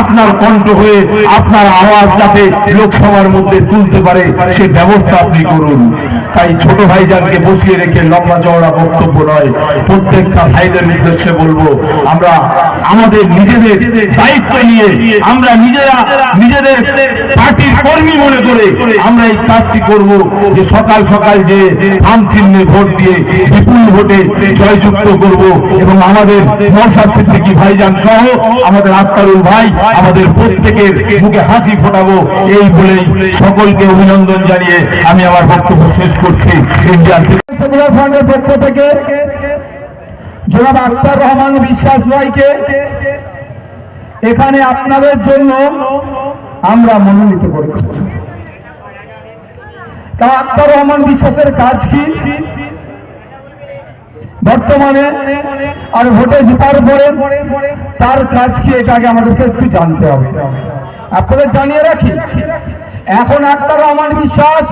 আপনার কণ্ঠ হয়ে আপনার আওয়াজ যাতে লোকসভার মধ্যে তুলতে পারে সে ব্যবস্থা আপনি করুন। তাই ছোট ভাইজানকে বসিয়ে রেখে লম্বা চওড়া বক্তব্য নয়। প্রত্যেকটা ভাইদের নির্দেশে বলব, আমরা আমাদের নিজেদের দায়িত্ব নিয়ে আমরা নিজেরা নিজেদের পার্টির কর্মী মনে করে আমরা এই কাজটি করব। যে সকাল সকাল যে থাম চিহ্নে ভোট দিয়ে বিপুল ভোটে জয়যুক্ত করব এবং আমাদের নৌসাদ সিদ্দিকি ভাইজান সহ আমাদের আক্তারুল ভাই আমাদের প্রত্যেকের মুখে হাসি ফোটাবো। এই বলেই সকলকে অভিনন্দন জানিয়ে আমি আমার বক্তব্য শেষ করছি। পক্ষ থেকে জনাব আক্তার রহমান বিশ্বাস ভাইকে এখানে আপনাদের জন্য আমরা মনোনীত করেছি। তা আক্তার রহমান বিশ্বাসের কাজ কি? বর্তমানে আর ভোটে জেতার পরে তার কাজ কি? এটা আগে আমাদেরকে একটু জানতে হবে। আপনাদের জানিয়ে রাখি এখন আক্তার রহমান বিশ্বাস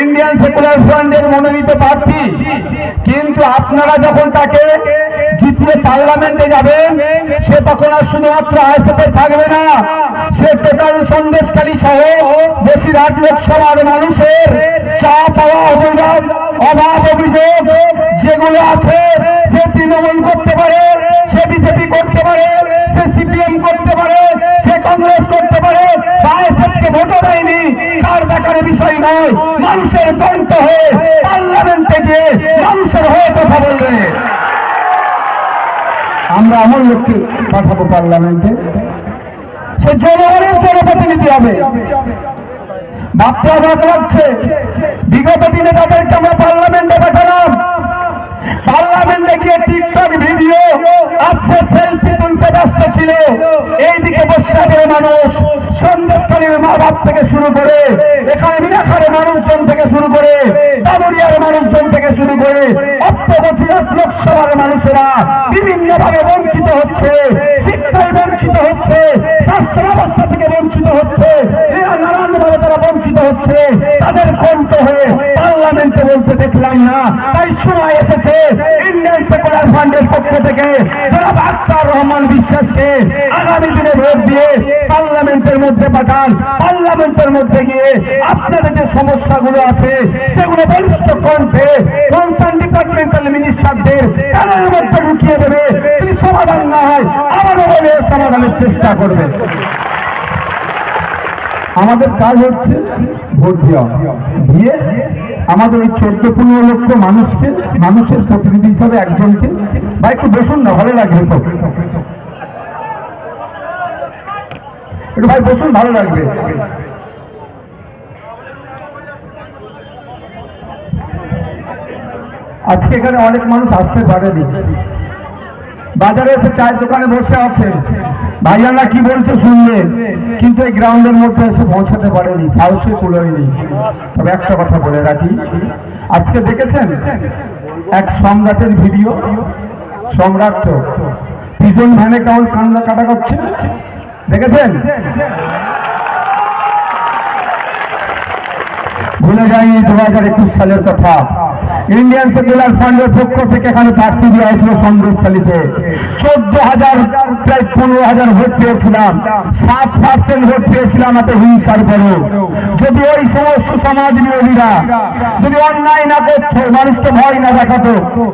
ইন্ডিয়ান সেকুলার ফ্রন্টের মনোনীত প্রার্থী। কিন্তু আপনারা যখন তাকে জিতিয়ে পার্লামেন্টে যাবেন, সে তখন আর শুধুমাত্র আইএসএফ থাকবে না, সে টোটাল সন্দেশকারী সহ বসিরহাট লোকসভার মানুষের চা পাওয়া অভিযোগ, অভাব অভিযোগ যেগুলো আছে, সে তৃণমূল করতে পারে, সে বিজেপি করতে পারে, সে সিপিএম করতে পারে, সে কংগ্রেস করতে ভোটও দেয়নি। দেখার বিষয় নয়। মানুষের হয়ে পার্লামেন্টে গিয়ে মানুষের হয়ে কথা বলবে। আমরা এমন লোককে পাঠাবো পার্লামেন্টে? সে জনগণের জনপ্রতিনিধি হবে। ভাবতে অবাক লাগছে। বিগত দিনে যাদেরকে আমরা পার্লামেন্টে পাঠালাম। পার্লামেন্টে গিয়ে টিকটক ভিডিও আছে সেলফি তুলতে ব্যস্ত ছিল। এইদিকে বসিরহাটের মানুষ সন্দেশকারীর মা বাপ থেকে শুরু করে, এখানে মিনাখারের মানুষজন থেকে শুরু করে দামুরিয়ার মানুষজন থেকে শুরু করে অর্থবসিরহাট লোকসভার মানুষেরা বিভিন্ন ভাবে বঞ্চিত হচ্ছে শিক্ষায় বঞ্চিত হচ্ছে স্বাস্থ্য ব্যবস্থা থেকে বঞ্চিত হচ্ছে নানান ভাবে তারা বঞ্চিত হচ্ছে। তাদের কণ্ঠ পার্লামেন্টে বলতে দেখলাম না, তাই সময় এসেছে ইন্ডিয়ান সেকুলার ফান্ডের পক্ষ থেকে যারা আক্তার রহমান বিশ্বাসকে আগামী দিনে ভোট দিয়ে পার্লামেন্টের মধ্যে পাঠান। পার্লামেন্টের মধ্যে গিয়ে আপনাদের যে সমস্যাগুলো আছে, সেগুলো বলিষ্ঠ কণ্ঠে কনসার্ন ডিপার্টমেন্টাল মিনিস্টারদের কানের মধ্যে ঢুকিয়ে দেবে। সমাধান না হয়, আবারও সমাধানের চেষ্টা করবে। আমাদের কাজ হচ্ছে ভোট দেওয়া। দিয়ে আমাদের এই চোদ্দ পনেরো লক্ষ মানুষকে, মানুষের প্রতিনিধি হিসাবে একজনকে, বা একটু বসুন না, ভালো লাগবে তো। একটু ভাই বসুন, ভালো লাগবে। আজকে এখানে অনেক মানুষ আসতে পারেনি। বাজারে এসে চায়ের দোকানে বসে আছে ভাইয়ারা কি বলছে শুনলেন কিন্তু এই গ্রাউন্ডের মধ্যে এসে পৌঁছাতে পারেনি, সাহসে কুলোয়নি তবে একটা কথা বলে রাখি, আজকে দেখেছেন? এক সম্রাটের ভিডিও, সম্রাট পিজন ভ্যানে কেমন কান্না কাটা করছে? দেখেছেন? ভুলে যায়নি দু হাজার একুশ সালের কথা। ইন্ডিয়ান সেকুলার ফান্ডের পক্ষ থেকে এখানে প্রার্থী দিয়ে আসলো সন্দেশখালীতে চোদ্দ হাজার প্রায় পনেরো হাজার ভোট পেয়েছিলাম। সাত পার্সেন্ট ভোট পেয়েছিলাম এত হিংসার পরেও। যদি ওই সমস্ত সমাজ বিরোধীরা যদি অন্যায় না করতো, মানুষকে ভয় না দেখাতো,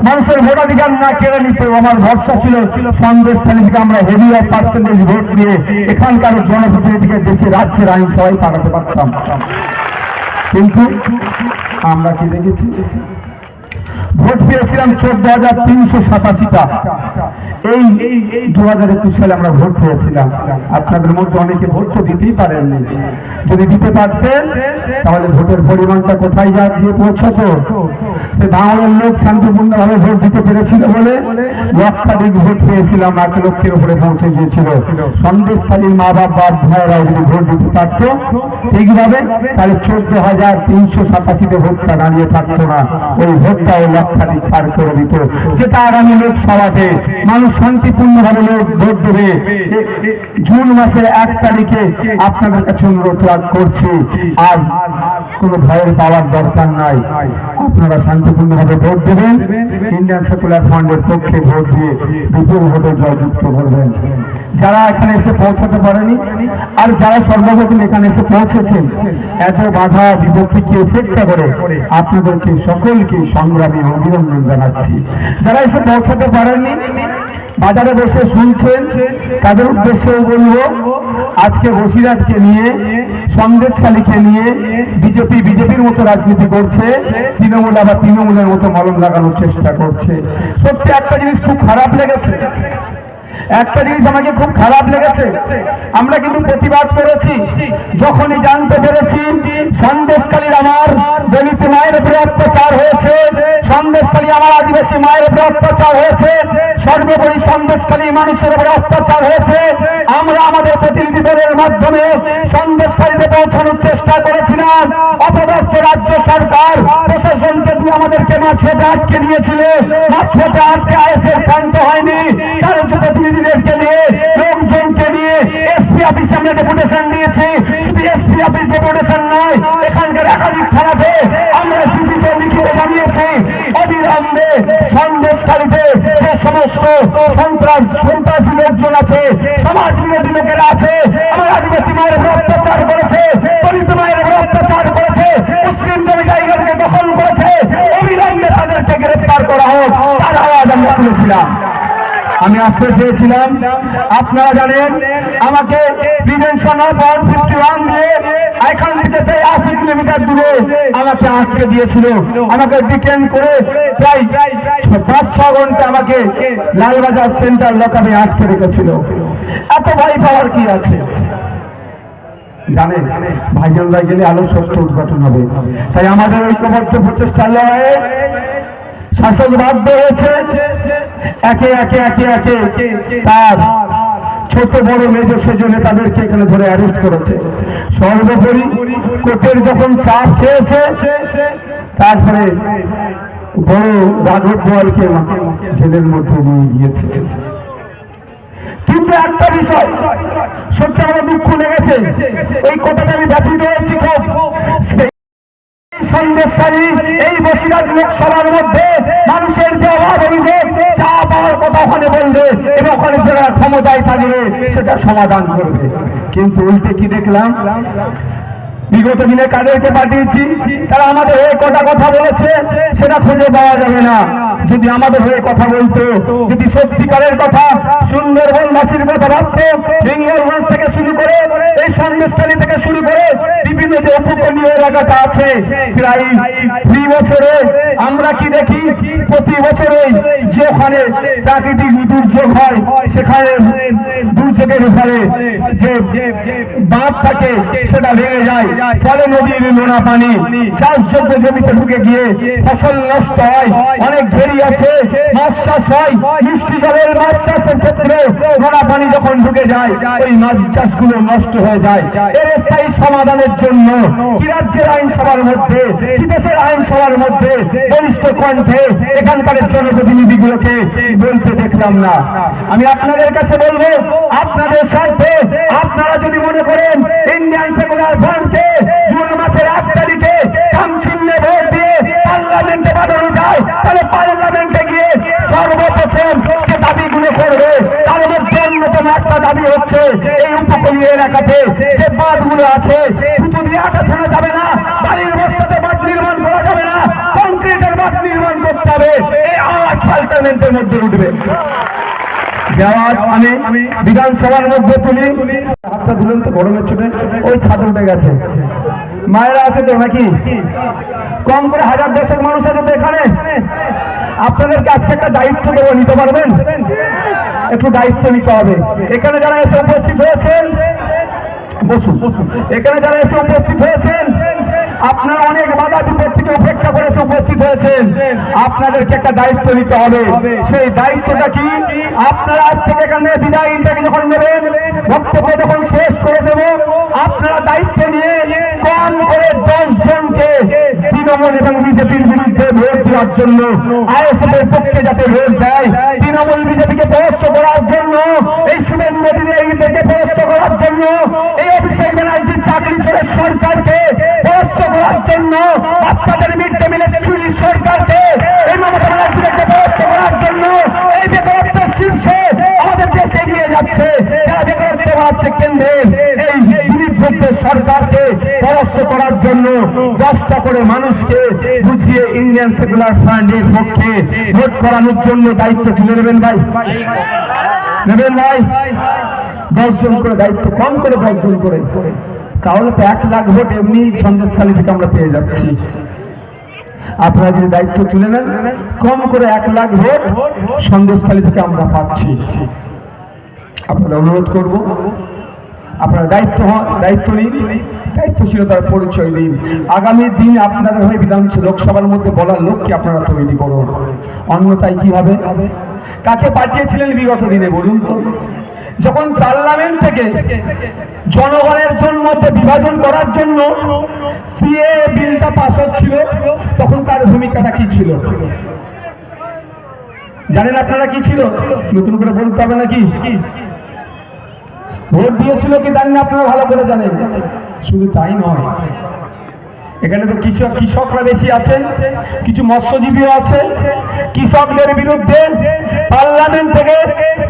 মানুষের ভোটাধিকার না কেড়ে নিত, আমার ভরসা ছিল সন্দেশখালী থেকে আমরা হেভি পার্সেন্টেজ ভোট দিয়ে এখানকার জনপ্রতিনিধিকে দেশে রাজ্যের আইন সবাই পাঠাতে পারতাম। কিন্তু আমরা কি দেখেছি? ভোট পেয়েছিলাম চোদ্দ হাজার তিনশো সাতাশিটা। এই দু হাজার একুশ সালে আমরা ভোট পেয়েছিলাম। আপনাদের মধ্যে অনেকে ভোট তো দিতেই পারেননি। যদি দিতে পারতেন, তাহলে ভোটের পরিমাণটা কোথায় যা দিয়ে পৌঁছতো? বাংলার লোক শান্তিপূর্ণভাবে ভোট দিতে পেরেছিল বলে লক্ষাধিক ভোট পেয়েছিলাম এক লক্ষের উপরে পৌঁছে গিয়েছিল। সন্দেশখালীর মা বাপ বাপ ভাইয়েরা যদি ভোট দিতে পারত, ঠিকভাবে তাহলে চোদ্দ হাজার তিনশো সাতাশিতে ভোটটা দাঁড়িয়ে থাকতো না। ওই ভোটটা ওই লক্ষাধিক পার করে দিত। যেটা আগামী লোকসভাতে মানুষ শান্তিপূর্ণভাবে লোক ভোট দেবে জুন মাসের এক তারিখে আপনাদের কাছে অনুরোধ করছি আর কোনো ভয়ের পাওয়ার দরকার নাই। আপনারা শান্তিপূর্ণভাবে ভোট দেবেন। ইন্ডিয়ান সেকুলার ফান্ডের পক্ষে ভোট দিয়ে বিপুল ভোটে জয়যুক্ত করবেন। যারা এখানে এসে পৌঁছাতে পারেনি আর যারা সর্বপ্রথম এখানে এসে পৌঁছেছেন, এত বাধা বিপত্তিকে উপেক্ষা করে আপনাদেরকে সকলকে সংগ্রামী অভিনন্দন জানাচ্ছি। যারা এসে পৌঁছাতে পারেননি বাজারে বসে শুনছেন, তাদের উদ্দেশ্যে বলব, আজকে বসিরাজকে নিয়ে সন্দেশখালীকে নিয়ে বিজেপি, বিজেপির মতো রাজনীতি করছে, তৃণমূল আবার তৃণমূলের মতো মলম লাগানোর চেষ্টা করছে। সত্যি একটা জিনিস খুব খারাপ লেগেছে। একটা জিনিস আমাকে খুব খারাপ লেগেছে। আমরা কিন্তু প্রতিবাদ করেছি। যখনই জানতে পেরেছি সন্দেশকালীর আমার দলিত মায়ের উপরে অত্যাচার হয়েছে। সন্দেশকালী আমার আদিবাসী মায়ের উপরে অত্যাচার হয়েছে। সর্বোপরি সন্দেশকালী মানুষের উপরে অত্যাচার হয়েছে। আমরা আমাদের প্রতিনিধি দলের মাধ্যমে সন্দেশকালীতে পৌঁছানোর চেষ্টা করেছিলাম অপদস্থ রাজ্য সরকার প্রশাসনকে দিয়ে আমাদেরকে মাছতে আটকে দিয়েছিল। মাছতে আটকে আইএসের শান্ত হয়নি। তার হচ্ছে প্রতিনিধিদেরকে নিয়ে, লোকজনকে নিয়ে এসপি অফিসে আমরা ডেপুটেশন দিয়েছি। এসপি অফিস ডেপুটেশন নয়, এখানকার একাধিক থানাতে আমরা সিপিতে লিখিত জানিয়েছি। অবিলম্বে সন্দেশকারীতে যে সমস্ত সন্ত্রাস, সন্ত্রাসী লোকজন আছে, সমাজ বিরোধী লোকেরা আছে, আমার আদিবাসী মায়ের উপর অত্যাচার করেছে, দলিত মায়ের উপর অত্যাচার করেছে, মুসলিম জমি জায়গাকে দখল করেছে, অবিলম্বে তাদেরকে গ্রেফতার করা হোক, তার আওয়াজ আমরা তুলেছিলাম আমি আসতে চেয়েছিলাম। আপনারা জানেন, আমাকে প্রিভেনশন অফ থেকে কিলোমিটার দূরে আমাকে দিয়েছিল। আমাকে করে পাঁচ, ছ ঘণ্টা আমাকে সেন্টার এত পাওয়ার কি আছে? জানেন গেলে আলো সত্য উদ্ঘাটন হবে। তাই আমাদের ঐক্যবদ্ধ প্রচেষ্টা লড়াইয়ে শাসক বাধ্য হয়েছে। একে একে একে একে। তার ছোট বড় মেজ সেজনে তাদেরকে এখানে ধরে অ্যারেস্ট করেছে। সর্বোপরি কোর্টের যখন চাপ খেয়েছে, তারপরে বড় রাঘব বোয়ালকে জেলের মধ্যে নিয়ে গিয়েছে। কিন্তু একটা বিষয়, সত্যি আমার দুঃখ লেগেছে, এই কথাটা আমি ব্যথিত হয়েছি খুব। সন্দেশকারী এই বসিরাজ লোকসভার মধ্যে মানুষের যে অভাব অভিযোগ চা পাওয়ার কথা ওখানে বলবে এবং ওখানে যারা ক্ষমতায় থাকবে সেটা সমাধান করবে। কিন্তু উল্টে কি দেখলাম? বিগত দিনে কাদেরকে পাঠিয়েছি। তারা আমাদের হয়ে কটা কথা বলেছে, সেটা খুঁজে পাওয়া যাবে না। যদি আমাদের হয়ে কথা বলতো, যদি সত্যিকারের কথা সুন্দরবনবাসীর কথা ভাবতো হিঙ্গলগঞ্জ থেকে শুরু করে এই সন্দেশকালী থেকে শুরু করে বিভিন্ন যে উপকূলীয় এলাকাটা আছে, প্রায় দুই বছরে আমরা কি দেখি? প্রতি বছরেই যে ওখানে প্রাকৃতিক দুর্যোগ হয়, সেখানে দুর্যোগের ফলে যে বাঁধ থাকে, সেটা ভেঙে যায়। ফলে নদীর নোনা পানি চাষযোগ্য জমিতে ঢুকে গিয়ে ফসল নষ্ট হয়, অনেক ঘেরি আছে, মাছ চাষ হয়, মিষ্টি জলের মাছ চাষের ক্ষেত্রে নোনা পানি যখন ঢুকে যায়, ওই মাছ চাষগুলো নষ্ট হয়ে যায়। এর স্থায়ী সমাধানের জন্য কি রাজ্যের আইনসভার মধ্যে, কি দেশের আইনসভার মধ্যে বলিষ্ঠ কণ্ঠে এখানকার জনপ্রতিনিধিগুলোকে বলতে দেখলাম না। আমি আপনাদের কাছে বলব, আপনাদের স্বার্থে আপনারা যদি মনে করেন, ইন্ডিয়ান সেকুলার ফ্রন্টকে জুন মাসের এক পার্লামেন্টে পাঠানো যায়, তাহলে পার্লামেন্টে গিয়ে সর্বপ্রথম যে দাবিগুলো করবে? তার মধ্যে অন্যতম একটা দাবি হচ্ছে, এই উপকূলীয় এলাকাতে যে বাঁধগুলো আছে, শুধু দিয়ে আটা ছাড়া যাবে না, বাড়ির বস্তাতে বাঁধ নির্মাণ করা যাবে না, কংক্রিটের বাঁধ নির্মাণ করতে হবে, এই আওয়াজ পার্লামেন্টের মধ্যে উঠবে। আমি বিধানসভার মধ্যে তুলি। হাতটা ধুলেন তো গরমের চোটে, ওই ছাদ উঠে গেছে। মায়েরা আছে তো নাকি? কম করে হাজার দেশের মানুষ আছে এখানে। আপনাদেরকে আজকে একটা দায়িত্ব দেবো, নিতে পারবেন? একটু দায়িত্ব নিতে হবে। এখানে যারা এসে উপস্থিত হয়েছেন, বসুন। এখানে যারা এসে উপস্থিত হয়েছেন আপনারা অনেক বাধা বিপত্তিকে উপেক্ষা করে এসে উপস্থিত হয়েছেন। আপনাদেরকে একটা দায়িত্ব নিতে হবে। সেই দায়িত্বটা কি? আপনারা আজ থেকে এখানে বিদায় যখন নেবেন, বক্তব্য যখন শেষ করে দেব, আপনারা দায়িত্ব নিয়ে কম করে দশ জনকে তৃণমূল এবং বিজেপির বিরুদ্ধে ভোট দেওয়ার জন্য আইএসএফ এর পক্ষে যাতে ভোট দেয়, তৃণমূল বিজেপিকে পরাস্ত করার জন্য, এই শুভেন্দু অধিকারীদেরকে পরাস্ত করার জন্য, এই অভিষেক ব্যানার্জির চাকরি করে সরকারকে জন্য বাচ্চাদের মিড ডে মিলের চুরি সরকারকে এই মমতা ব্যানার্জিকে পরাস্ত করার জন্য এই বেকারত্বের শীর্ষে আমাদের দেশ এগিয়ে যাচ্ছে, যারা বেকারত্ব বাড়াচ্ছে কেন্দ্রের এই ঘোষের সরকারকে পরাস্ত করার জন্য দশটা করে মানুষকে বুঝিয়ে ইন্ডিয়ান সেকুলার ফ্রান্ডের পক্ষে ভোট করানোর জন্য দায়িত্ব তুলে নেবেন ভাই? নেবেন ভাই? দশজন করে দায়িত্ব কম করে, দশজন করে। তাহলে তো এক লাখ ভোট এমনি সন্দেশখালী থেকে আমরা পেয়ে যাচ্ছি। আপনারা যদি দায়িত্ব তুলে নেন, কম করে এক লাখ ভোট সন্দেশখালী থেকে আমরা পাচ্ছি। আপনাদের অনুরোধ করব, আপনারা দায়িত্ব দায়িত্ব নিন, দায়িত্বশীলতার পরিচয় দিন। আগামী দিন আপনাদের হয়ে বিধানসভা লোকসভার মধ্যে বলার লোককে আপনারা তৈরি করুন। অন্যথায় কি হবে? কাকে পাঠিয়েছিলেন বিগত দিনে বলুন তো? যখন পার্লামেন্ট থেকে জনগণের জন্য বিভাজন করার জন্য সিএ বিলটা পাস হচ্ছিল, তখন তার ভূমিকাটা কি ছিল? জানেন আপনারা কি ছিল? নতুন করে বলতে হবে নাকি? ভোট দিয়েছিল কি জানেন আপনারা ভালো করে জানেন। শুধু তাই নয় এখানে তো কৃষক কৃষকরা বেশি আছেন, কিছু মৎস্যজীবীও আছে। কৃষকদের বিরুদ্ধে পার্লামেন্ট থেকে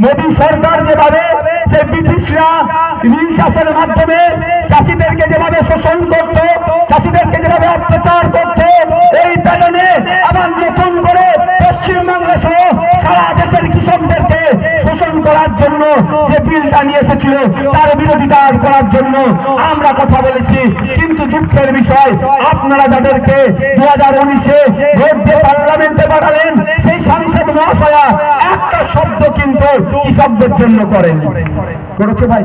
মোদী সরকার যেভাবে সে ব্রিটিশরা নীল চাষের মাধ্যমে চাষিদেরকে যেভাবে শোষণ করত, চাষিদেরকে যেভাবে অত্যাচার করত, এই প্যানেলে আবার নতুন করে পশ্চিমবাংলা সহ সারা দেশের কৃষকদেরকে শোষণ করার জন্য যে বিলটা নিয়ে এসেছিল, তার বিরোধিতা করার জন্য আমরা কথা বলেছি। কিন্তু দুঃখের বিষয়, আপনারা যাদেরকে দু হাজার উনিশে ভোট দিয়ে পার্লামেন্টে পাঠালেন, সেই সাংসদ মহাশয়া একটা শব্দ কিন্তু কৃষকদের জন্য করেন করেছে ভাই?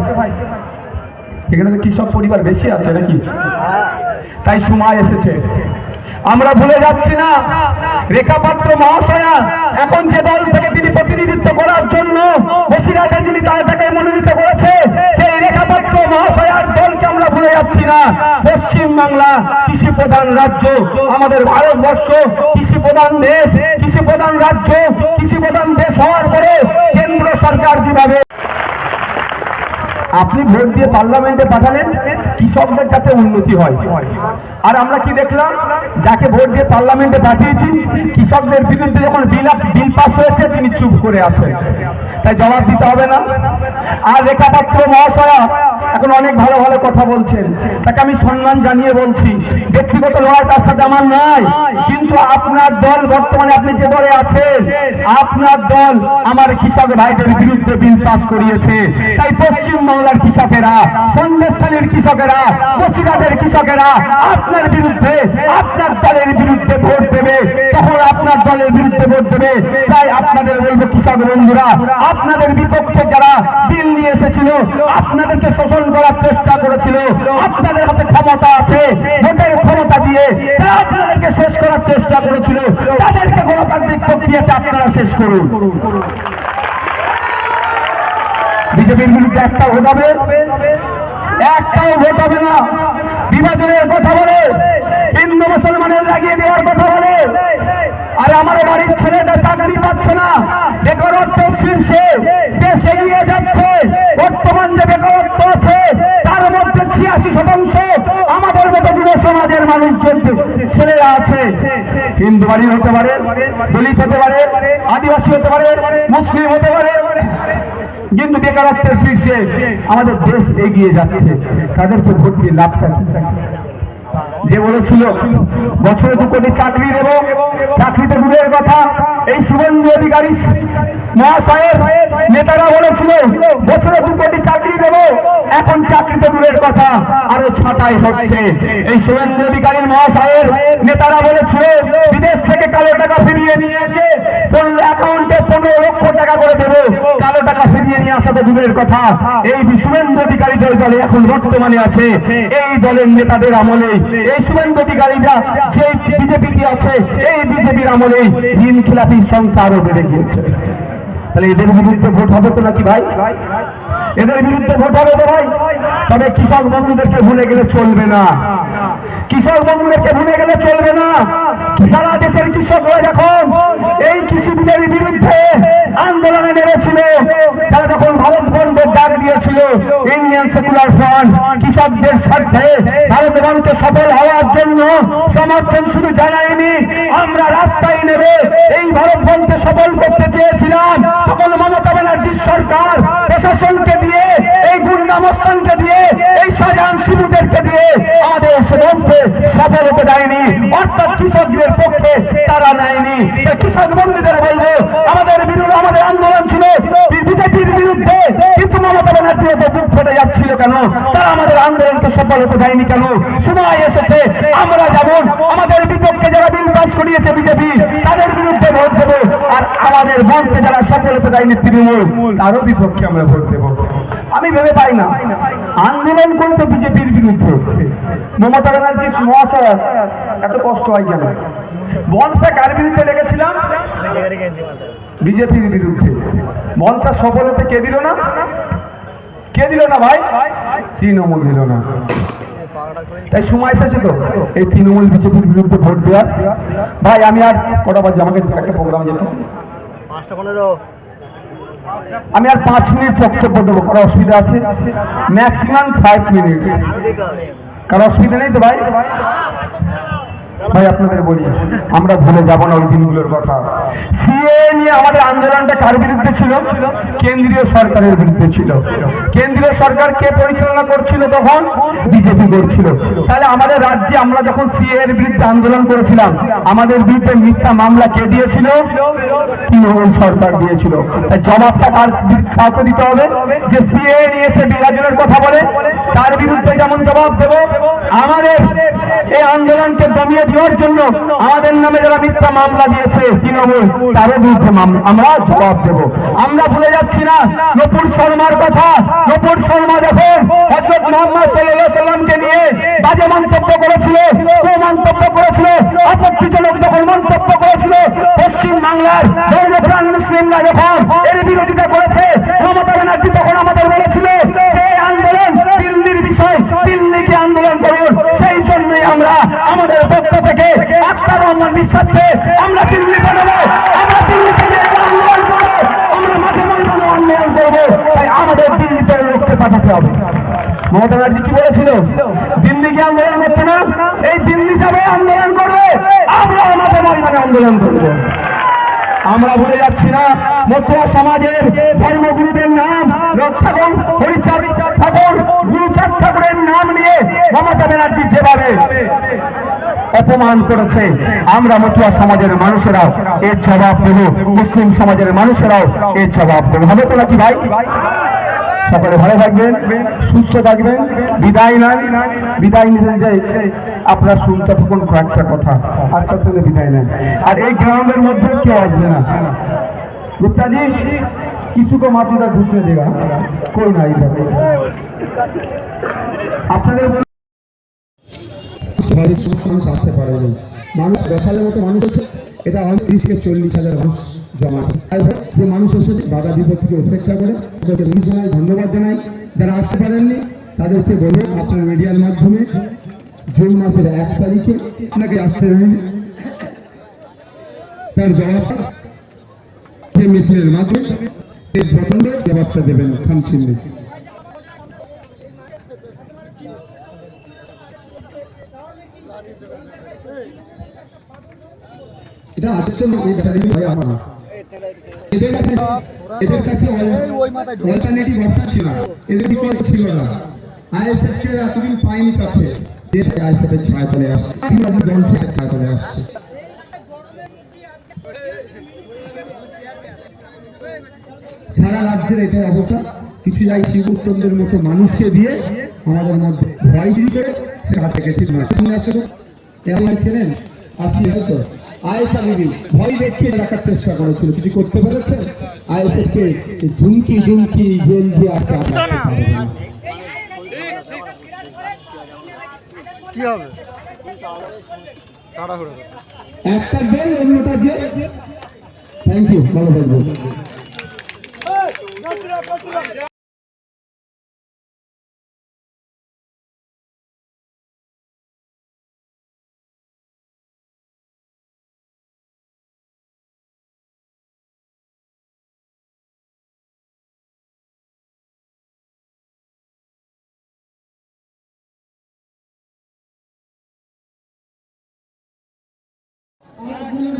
এখানে তো কৃষক পরিবার বেশি আছে নাকি? তাই সময় এসেছে। আমরা ভুলে যাচ্ছি না, রেখাপাত্র মহাশয়া এখন যে দল থেকে তিনি প্রতিনিধিত্ব বাংলা কৃষি প্রধান রাজ্য, আমাদের ভারতবর্ষ কৃষি প্রধান দেশ, কৃষি প্রধান রাজ্য, কৃষি প্রধান দেশ হওয়ার পরে কেন্দ্র সরকার যেভাবে আপনি ভোট দিয়ে পার্লামেন্টে পাঠালেন? কৃষকদের কাছে উন্নতি হয়। আর আমরা কি দেখলাম? যাকে ভোট দিয়ে পার্লামেন্টে পাঠিয়েছি, কৃষকদের বিরুদ্ধে যখন বিল বিল পাস হয়েছে, তিনি চুপ করে আছেন। তাই জবাব দিতে হবে না। আর রেখাপাত্র মহাশয়া এখন অনেক ভালো ভালো কথা বলছেন। তাকে আমি সম্মান জানিয়ে বলছি, ব্যক্তিগত লড়াই তার সাথে আমার নাই, কিন্তু আপনার দল বর্তমানে আপনি যে দলে আছেন, আপনার দল আমার কৃষক ভাইদের বিরুদ্ধে বিল পাস করিয়েছে। তাই পশ্চিম বাংলার কৃষকেরা, সন্দেশখালীর কৃষকেরা, বসিরহাটের কৃষকেরা আপনার বিরুদ্ধে, আপনার দলের বিরুদ্ধে ভোট দেবে, তখন আপনার দলের বিরুদ্ধে ভোট দেবে। তাই আপনাদের বলব কৃষক বন্ধুরা, আপনাদের বিপক্ষে যারা বিল নিয়ে এসেছিল, আপনাদেরকে শোষণ করার চেষ্টা করেছিল, আপনাদের হাতে ক্ষমতা আছে, ভোটের ক্ষমতা দিয়ে আপনাদেরকে শেষ করার চেষ্টা করেছিল। তাদেরকে গণতান্ত্রিক প্রক্রিয়াতে আপনারা শেষ করুন। বিজেপির বিরুদ্ধে একটা ভোট হবে একটাও ভোট হবে না। বিভাজনের কথা বলে, হিন্দু মুসলমানের লাগিয়ে দেওয়ার কথা বলে। আর আমার বাড়ির ছেলেটা চাকরি পাচ্ছে না, বেকারত্ব শীর্ষে, দেশ এগিয়ে যাচ্ছে। বর্তমান যে বেকারত্ব আছে, তার মধ্যে ছিয়াশি শতাংশ আমাদের মতো যুব সমাজের মানুষজন, ছেলেরা আছে। হিন্দু বাড়ি হতে পারে, দলিত হতে পারে, আদিবাসী হতে পারে, মুসলিম হতে পারে কিন্তু বেকারত্বের শীর্ষে আমাদের দেশ এগিয়ে যাচ্ছে। তাদেরকে ভোট দিয়ে লাভটা? যে বলেছিল, বছরে দু কোটি চাকরি দেব। চাকরিতে দূরের কথা। এই শুভেন্দু অধিকারী মহাশয়ের নেতারা বলেছিল, বছরে দু কোটি চাকরি দেব। এখন চাকরিতে দূরের কথা আরও ছটাই হচ্ছে। এই শুভেন্দু অধিকারীর মহাশয়ের নেতারা বলেছিল, বিদেশ থেকে কালো টাকা ফিরিয়ে নিয়ে এসে অ্যাকাউন্টে পনেরো লক্ষ টাকা করে দেবো কালো টাকা ফিরিয়ে নিয়ে আসা তো দূরের কথা, এই শুভেন্দু অধিকারী যে দলে এখন বর্তমানে আছে, এই দলের নেতাদের আমলে, এই শুভেন্দু অধিকারীরা যে বিজেপিতে আছে, এই বিজেপির আমলে ঋণ খিলাপির সংখ্যা আরও বেড়ে গিয়েছে। তাহলে এদের বিরুদ্ধে ভোট হবে তো নাকি ভাই? এদের বিরুদ্ধে ভোট হবে তো ভাই? তবে কৃষক বন্ধুদেরকে ভুলে গেলে চলবে না। কৃষক বন্ধুদেরকে ভুলে গেলে চলবে না। সারা দেশের কৃষকরা যখন এই কৃষি বিলের বিরুদ্ধে আন্দোলনে নেমেছিল, তারা যখন ভারত বন্ধের ডাক দিয়েছিল ইন্ডিয়ান সেকুলার ফ্রন্ট কৃষকদের স্বার্থে ভারত বন্ধে সফল হওয়ার জন্য সমর্থন শুধু জানায়নি, আমরা রাস্তায় নেবে এই ভারত বন্ধে সফল করতে চেয়েছিলাম। তখন মমতা ব্যানার্জির সরকার প্রশাসনকে দিয়ে, এই গুন্ডামস্তানকে দিয়ে শাহজাহান শিবুদেরকে দিয়ে আমাদের সেবনকে সফল হতে দেয়নি। অর্থাৎ কৃষকদের পক্ষে তারা নেয়নি। কৃষক বন্ধুদের বলব, আমাদের বিরুদ্ধে, আমাদের আন্দোলন ছিল। বিজেপির বিরুদ্ধে কিন্তু মমতা ব্যানার্জি এত বুক ফেটে যাচ্ছিল কেন? তারা আমাদের আন্দোলনকে সফল হতে দেয়নি কেন? সময় এসেছে, আমরা যেমন আমাদের বিপক্ষে যারা বিল পাস করিয়েছে বিজেপি, তাদের বিরুদ্ধে ভোট দেবো। আর আমাদের ভোটকে যারা সফল হতে দেয়নি তৃণমূল, তারও বিপক্ষে আমরা ভোট দেবো। আমি ভেবে পাই না। আন্দোলন করে তো বিজেপির বিরুদ্ধে। মমতা ব্যানার্জি মহাশয়, এত কষ্ট হয় কেন? বনসা কার বিরুদ্ধে লেগেছিলাম? বিজেপির বিরুদ্ধে। মনটা সফল হতে কে দিল না? কে দিল না ভাই? তৃণমূল দিল না। তাই সময় এসেছে তো এই তৃণমূল বিজেপির বিরুদ্ধে ভোট দেওয়ার। ভাই, আমি আর কটা বাজে? আমাকে একটা প্রোগ্রাম যেতে পাঁচটা পনেরো। আমি আর পাঁচ মিনিট বক্তব্য দেবো, কারও অসুবিধা আছে? ম্যাক্সিমাম ফাইভ মিনিট কারও অসুবিধা নেই তো ভাই? ভাই, আপনাদের বলি, আমরা ভুলে যাব না ওই দিনগুলোর কথা। সিএ নিয়ে আমাদের আন্দোলনটা কার বিরুদ্ধে ছিল? কেন্দ্রীয় সরকারের বিরুদ্ধে ছিল। কেন্দ্রীয় সরকার কে পরিচালনা করছিল তখন? বিজেপি করছিল। তাহলে আমাদের রাজ্যে আমরা যখন সিএ এর বিরুদ্ধে আন্দোলন করেছিলাম, আমাদের বিরুদ্ধে মিথ্যা মামলা কে দিয়েছিল? তৃণমূল সরকার দিয়েছিল। জবাবটা কার কাউকে দিতে হবে? যে সিএ নিয়ে এসে বিরাজনের কথা বলে, তার বিরুদ্ধে যেমন জবাব দেব, আমাদের এই আন্দোলনকে দমিয়ে দেওয়ার জন্য আমাদের নামে যারা মিথ্যা মামলা দিয়েছে তৃণমূল, তারও বিরুদ্ধে আমরা জবাব দেব। আমরা ভুলে যাচ্ছি না নপুর শর্মার কথা নপুর শর্মা যখন হজরত মোহাম্মদ সাল্লাহ সাল্লামকে নিয়ে বাজে মন্তব্য করেছিল মন্তব্য করেছিল আপত্তিজনক যখন মন্তব্য করেছিল, পশ্চিম বাংলার ধর্মপ্রাণ মুসলিমরা যখন এর বিরোধিতা করেছে, মমতা ব্যানার্জি তখন আমাদের বলেছিল এই আন্দোলন? দিল্লির বিষয়, দিল্লিকে আন্দোলন করুন। সেই জন্যই আমরা আমাদের পক্ষ থেকে আক্তার রহমান বিশ্বাসকে আমরা দিল্লি বানাবো আমরা দিল্লিতে গিয়ে আন্দোলন করব আমরা মাঠে ময়দানে আন্দোলন করব তাই আমাদের দিল্লিতে লোককে পাঠাতে হবে। মমতা ব্যানার্জি কি বলেছিল? দিল্লি কি আন্দোলন করছে না? এই দিল্লি যাবে, আন্দোলন করবে। আমরা আমাদের ময়দানে আন্দোলন করব। আমরা ভুলে যাচ্ছি না মতুয়া সমাজের ধর্মগুরুদের নাম রক্ষাগণ হরিচাঁদ ঠাকুর, গুরুচাঁদ ঠাকুরের নাম নিয়ে মমতা ব্যানার্জি যেভাবে অপমান করেছে। আমরা মতুয়া সমাজের মানুষেরাও এর জবাব দেব। মুসলিম সমাজের মানুষেরাও এর জবাব দেব। হবে তো নাকি ভাই? সকলে ভালো থাকবেন, সুস্থ থাকবেন, বিদায় নেন। বিদায় নিতে যাই আপনারা শুনতে থাকুন কয়েকটা কথা। আস্তে আস্তে বিদায় নেন। আর এই গ্রামের মধ্যে কেউ আসবে না। গুপ্তাজি, কিছু কো মাতিদা ঘুষে দেগা কই না আপনাদের ঘরের সমস্ত মানুষ আসতে পারেনি মানুষ দশ হাজার মতো মানুষ আছে, এটা তিরিশ থেকে চল্লিশ হাজার মানুষ জমা তাই যে মানুষ এসেছে বাধা বিপত্তিকে উপেক্ষা করে, তাদেরকে জানাই, ধন্যবাদ জানাই। যারা আসতে পারেননি, তাদেরকে বলুন আপনার মিডিয়ার মাধ্যমে, জুন মাসের এক তারিখে আপনাকে আসতে হবে। তার জবাব সে মিছিলের মাধ্যমে জবাবটা দেবেন খামচিহ্নে। এটা এই ব্যাটারি ভাই আমার না। এদের কাছে এদের কাছে অল্টারনেটিভ অপশন ছিল না। এদের বিকল্প ছিল না। আইএসএফ কে এতদিন পাইনি কাছে। দেশ আইএসএফ এর ছায়া চলে আসছে। ইংরাজি দল থেকে ছায়া চলে আসছে। সারা রাজ্যের এটাই অবস্থা। কিছু যাই শিবচন্দ্রের মতো মানুষকে দিয়ে আমাদের মধ্যে ভয় করে সে হাতে গেছে। না আসলে কেমন ছিলেন? আসি হয়তো আয়েশা বিবি ভয় দেখিয়ে রাখার চেষ্টা করেছিল। কিছু করতে পেরেছে আয়েশাকে ঝুমকি ঝুমকি জেল দিয়ে আসতে। কি হবে? তাড়াহুড়ো একটা জেল অন্যটা জেল। থ্যাংক ইউ ভালো থাকবেন।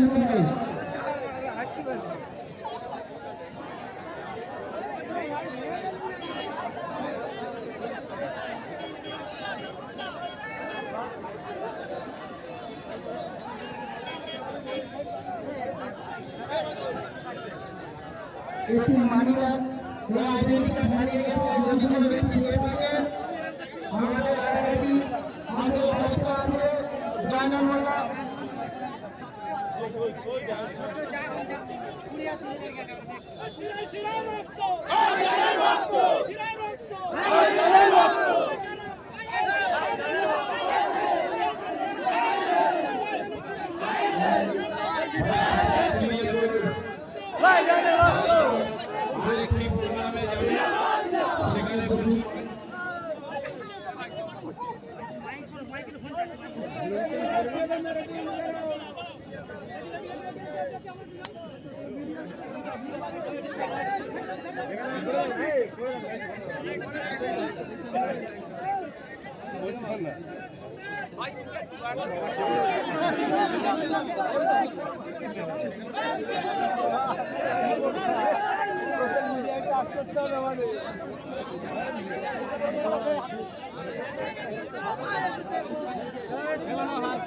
মাইকগুলো মোবাইল একটি মানবাদ আইডেন্টি কার্ড হারিয়ে গেছে যদি কোনো ব্যক্তি হয়ে থাকে আমাদের আইডি আমাদের দায়িত্ব আছে জয়নাল মোল্লা রক্ত শিরায় রক্ত খেলানো হয়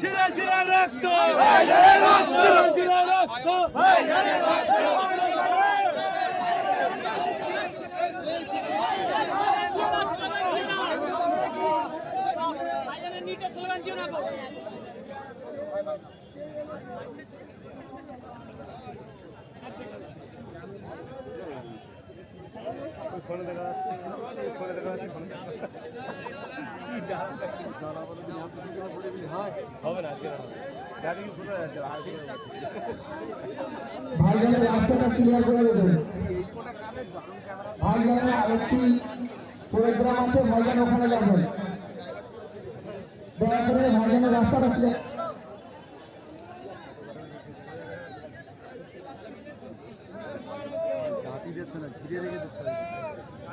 শিরা শিরা রক্ত! नीट ফোনে রাস্তাটা ক্লিয়ার আরেকটি প্রোগ্রাম আছে ভাইজান ওখানে যাবেন দয়া করে ভাইজানের রাস্তাটা ক্লিয়ার জাতি দেখছে ঘিরে রেখে দেখছে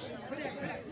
Put it, put it.